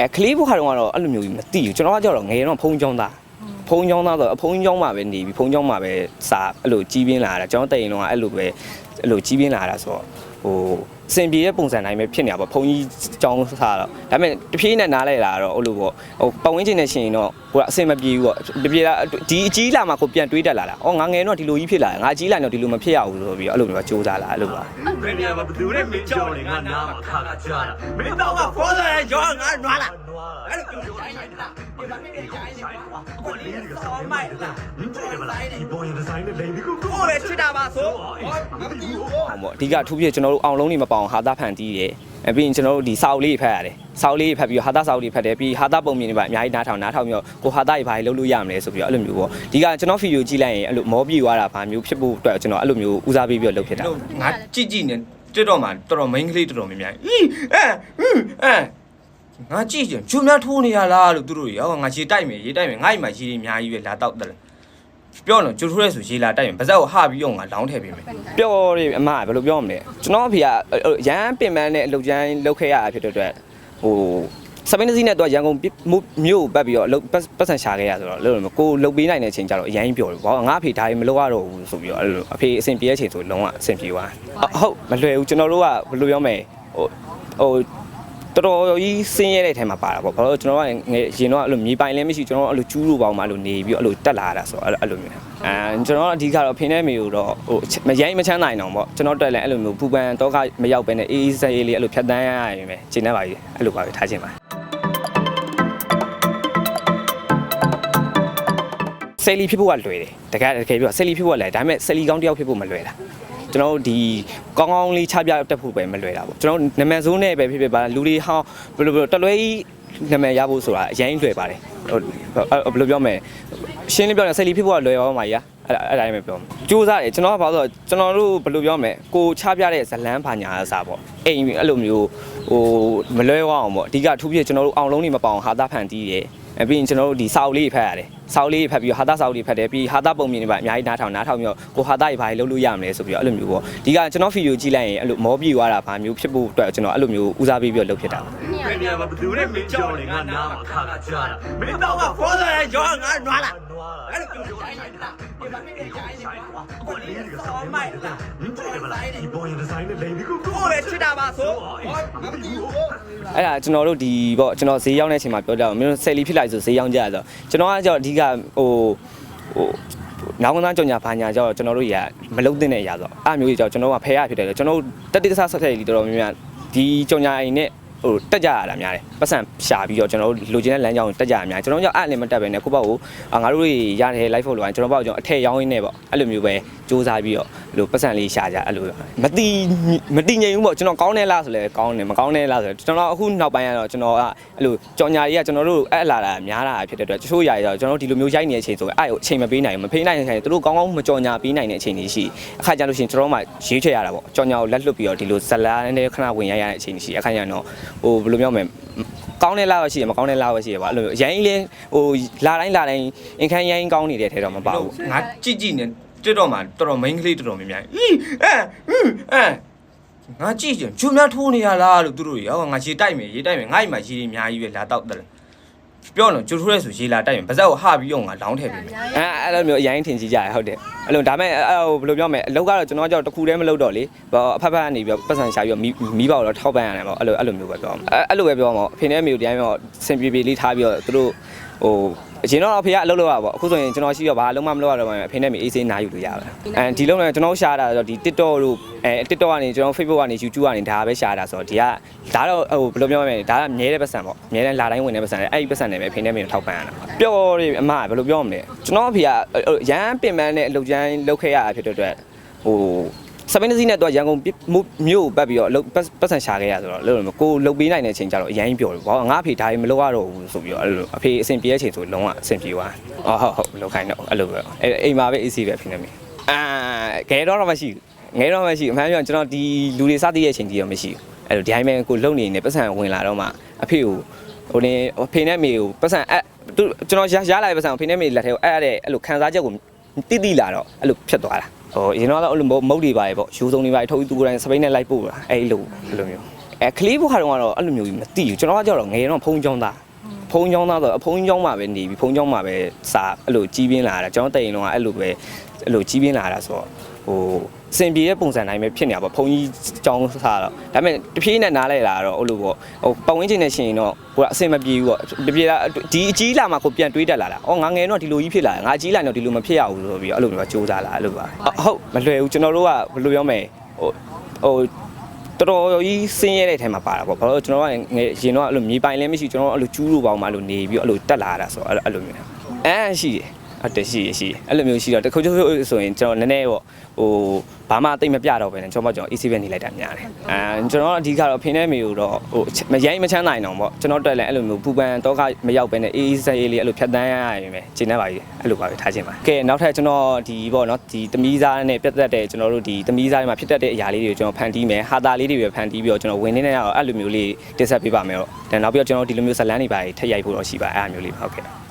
အဲကလေးဘွားတော့ကတော့အဲ့လိုမျိုးကြီးမသိဘူးကျွန်တော်ကကြောက်တော့ငယ်တော့ဖုံးချောင်းသားဖုံးချောင်းသားဆိုတော့အဖုံးချောင်းမှာပဲနေပြီးဖုံးချောင်းမှာပဲစာအဲ့လိုကြီးပြင်းလာတာကျွန်တော်တရင်တော့အဲ့လိုပဲအဲ့လိုကြီးပြင်းလာတာဆိုတော့ ဟိုစင်ပြေတဲ့ပုံစံတိုင်းပဲဖြစ်နေတာပေါ့ဖုံးကြီးចောင်းစားတော့ဒါပေမဲ့တဖြည်းနဲ့နားလဲလာတော့အဲ့လိုပေါ့ဟိုပတ်ဝန်းကျင်နဲ့ရှင်ရင်တော့ကိုကအဆင်မပြေဘူးပေါ့တပြေလာဒီအကြီးလာမှကိုပြန်တွေးတက်လာလားအော်ငါငယ်တော့ဒီလိုကြီးဖြစ်လာငါအကြီးလာတော့ဒီလိုမဖြစ်ရဘူးဆိုပြီးအဲ့လိုမျိုးစူးစမ်းလာအဲ့လိုပါဘယ်နေရာမှာဘယ်သူနဲ့မင်းကြောက်နေငါနားမှာခါခါကြားတာမင်းတော့ကခေါ်တယ်ရောငါနွားလာ နွားအဲ့လိုပြောကြိုင်းနေတာဒီမှာနေကြိုင်းနေတာအခုလေးစောမိုက်လာမင်းကြည့်မလားဒီပေါ်ရင်ဒီဇိုင်းနဲ့လိန်ဒီကိုကိုလည်းချစ်တာပါဆိုဟောငါမသိဘူးအောင်ပေါ့အဓိကထူးပြကျွန်တော်တို့အောင်လုံးနေမပေါအောင်ဟာတာဖန်တီးတယ်အဲပြီးရင်ကျွန်တော်တို့ဒီစာအုပ်လေးဖတ်ရတယ်စာအုပ်လေးဖတ်ပြီးတော့ဟာတာစာအုပ်လေးဖတ်တယ်ပြီးဟာတာပုံမြင်တွေပါအများကြီးနားထောင်နားထောင်ပြီးတော့ကိုဟာတာကြီးဘာကြီးလုပ်လို့ရမလဲဆိုပြီးတော့အဲ့လိုမျိုးပေါ့ဒီကကျွန်တော်ဗီဒီယိုကြည့်လိုက်ရင်အဲ့လိုမောပြေသွားတာဘာမျိုးဖြစ်ဖို့အတွက်ကျွန်တော်အဲ့လိုမျိုးဦးစားပေးပြီးတော့လုပ်ဖြစ်တာငါကြည့်ကြည့်နေတက်တော့မှတော်တော် main ကလေးတော်တော်များများအင်းအဲဟင်းအဲ ငါကြည့်ကြဂျုံများထိုးနေရလားလို့သူတို့ရောငါရေတိုက်မယ်ရေတိုက်မယ်ငါ့အိမ်မှာရေတွေအများကြီးပဲလာတော့တယ်ပြောတော့ဂျုံထိုးရဲဆိုရေလာတိုက်မယ်ပါဇက်ကိုဟပြီးအောင်ငါလောင်းထည့်ပေးမယ်ပြောရအမဘယ်လိုပြောမလဲကျွန်တော်အဖေကရမ်းပင်ပန်းတဲ့အလုပ်ကျန်းလုပ်ခဲ့ရတာဖြစ်တဲ့အတွက်ဟိုစပိန်စီနဲ့တော့ရန်ကုန်မြို့ပတ်ပြီးတော့ပတ်စံရှာခဲ့ရဆိုတော့လို့ကိုလုတ်ပေးနိုင်တဲ့အချိန်ကျတော့အရင်ပြောတယ်ဘောငါအဖေဒါကြီးမလုပ်ရတော့ဘူးဆိုပြီးတော့အဲ့လိုအဖေအဆင်ပြေတဲ့အချိန်ဆိုလုံးဝအဆင်ပြေသွားဟုတ်မလွယ်ဘူးကျွန်တော်တို့ကဘယ်လိုပြောမလဲဟိုဟို တော်တော်ကြီးစင်းရဲတဲ့ထဲမှာပါတာပေါ့ဘာလို့ကျွန်တော်ကငယ်ရင်တော့အဲ့လိုမြေပိုင်လည်းမရှိကျွန်တော်အဲ့လိုကျူးလို့ပေါင်းမှအဲ့လိုနေပြီးအဲ့လိုတက်လာတာဆိုတော့အဲ့လိုမျိုးအဲကျွန်တော်အဓိကတော့ဖင်းတဲ့မေကိုတော့ဟိုမရိုင်းမချမ်းနိုင်အောင်ပေါ့ကျွန်တော်တက်လည်းအဲ့လိုမျိုးပူပန်တော့ကမရောက်ပဲနဲ့အေးအေးဆေးဆေးလေးအဲ့လိုဖြတ်တန်းရရင်ပဲချိန်နေပါပြီအဲ့လိုပါပဲထားခြင်းပါဆယ်လီဖြစ်ဖို့ကလွယ်တယ်တကယ်တကယ်ပြောဆယ်လီဖြစ်ဖို့ကလွယ်ဒါပေမဲ့ဆယ်လီကောင်းတယောက်ဖြစ်ဖို့မလွယ်တာ ကျွန်တော်တို့ဒီကောင်းကောင်းလေးချပြတက်ဖို့ပဲမလွယ်တာပေါ့ကျွန်တော်နာမည်စိုးနဲ့ပဲဖြစ်ဖြစ်ပါလူတွေဟောင်းဘယ်လိုပြောတလွဲကြီးနာမည်ရဖို့ဆိုတာအရင်လွယ်ပါတယ်ဟိုဘယ်လိုပြောမလဲရှင်းလင်းပြောရင်ဆယ်လီဖြစ်ဖို့ကလွယ်ပါမှာရာအဲ့အဲ့တိုင်းပဲပြောစူးစမ်းတယ်ကျွန်တော်ကဘာလို့ကျွန်တော်တို့ဘယ်လိုပြောမလဲကိုချပြတဲ့ဇလန်းဘာညာအစားပေါ့အိမ်အဲ့လိုမျိုးဟိုမလွဲအောင်ပေါ့အဓိကထူးဖြစ်ကျွန်တော်တို့အောင်လုံးနေမပေါအောင်ဟာတာဖန်တီးတယ် အပြီးရင်ကျွန်တော်တို့ဒီစာအုပ်လေးဖတ်ရတယ်စာအုပ်လေးဖတ်ပြီးဟာတာစာအုပ်လေးဖတ်တယ်ပြီးဟာတာပုံမြင်တွေပါအများကြီးနားထောင်နားထောင်ပြီးတော့ကိုဟာတာကြီးဘာကြီးလုပ်လို့ရမလဲဆိုပြီးတော့အဲ့လိုမျိုးပေါ့ဒီကကျွန်တော်ဗီဒီယိုကြည့်လိုက်ရင်အဲ့လိုမောပြေသွားတာဘာမျိုးဖြစ်ဖို့အတွက်ကျွန်တော်အဲ့လိုမျိုးဦးစားပေးပြီးတော့လုပ်ဖြစ်တာဘယ်နေရာမှာဘယ်သူနဲ့မင်းကြောက်နေငါနားမှာခါခါကြားတာမင်းတော့ကခေါ်တယ်ရောငါနွားလာနွား အဲ့လိုပြောကြိုင်းနေတာဒီမှာနေကြိုင်းနေတာအခုလေးစောမိုက်လာမင်းကြည့်မလားဒီပေါ်ရင်ဒီဇိုင်းနဲ့လိန်ဒီကိုကိုလည်းချစ်တာပါဆိုဟောငါမသိဘူးအဲ့ဒါကျွန်တော်တို့ဒီပေါ့ကျွန်တော်ဈေးရောက်တဲ့အချိန်မှာပြောကြအောင်မင်းတို့ဆယ်လီဖြစ်လိုက်ဆိုဈေးရောက်ကြရဆိုကျွန်တော်ကကြောက်အဓိကဟိုဟိုနောင်ကန်းကြောင်ညာဘာညာကြောက်ကျွန်တော်တို့ရမလုံးသင့်တဲ့အရာဆိုအဲ့မျိုးကြီးကြောက်ကျွန်တော်ကဖဲရဖြစ်တယ်လေကျွန်တော်တို့တက်တက်ဆဆဆက်လီတော်တော်များများဒီကြောင်ညာအိမ်နဲ့ ဟိုတက်ကြရတာများတယ်ပတ်စံရှာပြီးတော့ကျွန်တော်တို့လိုချင်တဲ့လမ်းကြောင်းတက်ကြရများကျွန်တော်ကြောင့်အဲ့လည်းမတက်ပဲနဲ့ကိုပေါ့ကိုငါတို့တွေရတဲ့ live photo ကကျွန်တော်ပေါ့ကျွန်တော်အထက်ရောင်းရင်းနဲ့ပေါ့အဲ့လိုမျိုးပဲစူးစမ်းပြီးတော့အဲ့လိုပတ်စံလေးရှာကြအဲ့လိုမတိမတိငြိမ်ဘူးပေါ့ကျွန်တော်ကောင်းတယ်လားဆိုလဲကောင်းတယ်မကောင်းတယ်လားဆိုကျွန်တော်အခုနောက်ပိုင်းကတော့ကျွန်တော်ကအဲ့လိုကြောင်ညာတွေကကျွန်တော်တို့အဲ့လာတာများတာဖြစ်တဲ့အတွက်တချို့ຢာတွေတော့ကျွန်တော်ဒီလိုမျိုးရိုက်နေတဲ့အချိန်ဆိုရင်အဲ့ကိုအချိန်မပေးနိုင်ဘူးမဖေးနိုင်တဲ့အချိန်သူတို့ကောင်းကောင်းမကြောင်ညာပေးနိုင်တဲ့အချိန်တွေရှိအခါကျလို့ရှိရင်ကျွန်တော်မှရေးချရတာပေါ့ကြောင်ညာကိုလက်လွတ်ပြီးတော့ဒီလိုဇလာနဲ့ခဏဝင်ရရတဲ့အချိန်တွေရှိအခါကျတော့ဟိုဘယ်လိုပြောမလဲကောင်းတဲ့လားပဲရှိရမကောင်းတဲ့လားပဲရှိရပါအဲ့လိုရိုင်းလေးဟိုလာတိုင်းလာတိုင်းအင်ခန်းရိုင်းကောင်းနေတဲ့ထဲတော့မပါဘူးငါကြည့်ကြည့်နေတက်တော့မှတော်တော် main ကလေးတော်တော်များများအင်းအဲဟင်းအဲငါကြည့်ကြဂျုံများထိုးနေရလားလို့သူတို့ရောငါရေတိုက်မယ်ရေတိုက်မယ်ငါ့အိမ်မှာရေတွေအများကြီးပဲလာတော့တယ် ပြောတော့ဂျုံထိုးရဲဆိုရေလာတိုက်မယ်ပါဇက်ကိုဟပြီးအောင်ငါလောင်းထည့်ပေးမယ်အဲအဲ့လိုမျိုးအရင်ထင်ကြီးကြရဟုတ်တယ်အဲ့လိုဒါပေမဲ့အဲ့ဟိုဘယ်လိုပြောမလဲအလုပ်ကတော့ကျွန်တော်ကကြောက်တစ်ခုတည်းမလုပ်တော့လေဘောအဖက်ဖက်ကနေပြီးပတ်စံရှာပြီးတော့မိဘတော့ထောက်ပံ့ရတယ်ပေါ့အဲ့လိုအဲ့လိုမျိုးပဲပြောမှာအဲ့လိုပဲပြောမှာအဖေနဲ့အမေကိုတရားပြောစင်ပြေပြေလေးထားပြီးတော့သူတို့ဟို အရင်တော့အဖေကအလုပ်လုပ်ရပါပေါ့အခုဆိုရင်ကျွန်တော်ရှိတော့ဘာအလုံးမမလုပ်ရတော့ပါဘူးအဖေနဲ့အမေအေးဆေးနားယူလို့ရပါတယ်အဲဒီလုံးနဲ့ကျွန်တော်ရှာတာဆိုတော့ဒီ TikTok တို့အဲ TikTok ကနေကျွန်တော် Facebook ကနေ YouTube ကနေဒါပဲရှာတာဆိုတော့ဒီကဒါတော့ဟိုဘယ်လိုပြောမလဲဒါကမြဲတဲ့ပတ်စံပေါ့မြဲတဲ့လာတိုင်းဝင်တဲ့ပတ်စံလေအဲ့ဒီပတ်စံနဲ့ပဲအဖေနဲ့အမေကိုထောက်ပံ့ရတာပြောရအမဘယ်လိုပြောမလဲကျွန်တော်အဖေကရမ်းပင်ပန်းတဲ့အလုပ်ကျန်းလုပ်ခဲ့ရတာဖြစ်တဲ့အတွက်ဟို စပိန်စီနဲ့တော့ရန်ကုန်မြို့ပတ်ပြီးတော့ပတ်စံရှာခဲ့ရဆိုတော့လို့ကိုလုတ်ပေးနိုင်တဲ့အချိန်ကျတော့အရင်ပြောတယ်ဘောငါအဖေဒါကြီးမလုပ်ရတော့ဘူးဆိုပြီးတော့အဲ့လိုအဖေအဆင်ပြေတဲ့အချိန်ဆိုလုံးဝအဆင်ပြေသွားဟုတ်ဟုတ်ဟုတ်လောက်ခိုင်းတော့အဲ့လိုပဲအဲ့အိမ်မှာပဲ AC ပဲဖိနေမိအာငယ်တော့တော့မရှိငယ်တော့မရှိအမှန်ပြောကျွန်တော်ဒီလူတွေစသည်ရဲ့အချိန်ကြီးတော့မရှိအဲ့လိုဒီတိုင်းပဲကိုလုံနေနေပတ်စံဝင်လာတော့မှအဖေကိုဟိုနေအဖေနဲ့မေကိုပတ်စံအဲ့သူကျွန်တော်ရရလာတဲ့ပတ်စံအဖေနဲ့မေလက်ထဲကိုအဲ့ရတဲ့အဲ့လိုခံစားချက်ကိုတိတိလာတော့အဲ့လိုဖြစ်သွားတာ ဟိုရင်တော့အဲ့လိုမုတ်တွေပါရေပေါ့ယူဆုံးတွေပါထုတ်ပြီးသူကိုယ်တိုင်စပိန်နဲ့လိုက်ပို့တာအဲ့လိုအဲ့လိုမျိုးအဲကလေးဘွားတော့ကတော့အဲ့လိုမျိုးကြီးမသိဘူးကျွန်တော်ကကြောက်တော့ငယ်တော့ဖုံးကြောင်းသားဖုံးကြောင်းသားဆိုအဖုံးကြောင်းမှာပဲနေပြီးဖုံးကြောင်းမှာပဲစာအဲ့လိုကြီးပြင်းလာတာကျွန်တော်တိတ်ရင်တော့အဲ့လိုပဲအဲ့လိုကြီးပြင်းလာတာဆိုတော့ဟို စင်ပြေတဲ့ပုံစံတိုင်းပဲဖြစ်နေတာပေါ့ဖုံးကြီးကြောင်းစားတော့ဒါပေမဲ့တဖြည်းနဲ့နားလဲလာတော့အဲ့လိုပေါ့ဟိုပတ်ဝန်းကျင်နဲ့ရှင်ရင်တော့ဟိုအဆင်မပြေဘူးပေါ့တပြေလာဒီအကြီးလာမှကိုပြန်တွေးတက်လာတာအော်ငါငယ်တော့ဒီလိုကြီးဖြစ်လာတယ်ငါအကြီးလာတော့ဒီလိုမဖြစ်ရဘူးဆိုပြီးတော့အဲ့လိုမျိုးစူးစမ်းလာအဲ့လိုပါဟုတ်မလွယ်ဘူးကျွန်တော်တို့ကဘယ်လိုပြောမလဲဟိုဟိုတော်တော်ကြီးဆင်းရဲတဲ့ထဲမှာပါတာပေါ့ဘာလို့ကျွန်တော်ကငယ်ရင်တော့အဲ့လိုမြေပိုင်လည်းမရှိကျွန်တော်အဲ့လိုကျူးလို့ပေါင်းမှအဲ့လိုနေပြီးအဲ့လိုတက်လာတာဆိုတော့အဲ့လိုမျိုးအဲရှိတယ် ဟုတ်တယ်ရှိရရှိအဲ့လိုမျိုးရှိတော့တခုချိုးဆိုရင်ကျွန်တော်နည်းနည်းပေါ့ဟိုဘာမှတိတ်မပြတော့ပဲねကျွန်တော်ကျွန်တော် AC ပဲနေလိုက်တာများတယ်အဲကျွန်တော်အဓိကတော့ဖင်းနေမေကိုတော့ဟိုမရိုင်းမချမ်းနိုင်တော့ပေါ့ကျွန်တော်တက်လည်းအဲ့လိုမျိုးပူပန်တော့ကမရောက်ပဲねအေးအေးဆေးအေးလေးအဲ့လိုဖြတ်တန်းရရင်ပဲကျင်းနေပါပြီအဲ့လိုပါပဲထားခြင်းပါကဲနောက်ထပ်ကျွန်တော်ဒီပေါ့နော်ဒီသမီးစားနဲ့ပြတ်သက်တဲ့ကျွန်တော်တို့ဒီသမီးစားတွေမှာဖြစ်တတ်တဲ့အရာလေးတွေကိုကျွန်တော်ဖန်တီးမယ်ဟာတာလေးတွေပဲဖန်တီးပြီးတော့ကျွန်တော်ဝင်နေနေရအောင်အဲ့လိုမျိုးလေးတင်ဆက်ပေးပါမယ်တော့ဒါနောက်ပြီးတော့ကျွန်တော်ဒီလိုမျိုးဇလန်းတွေပါထည့်ရိုက်ဖို့တော့ရှိပါအဲ့အမျိုးလေးဟုတ်ကဲ့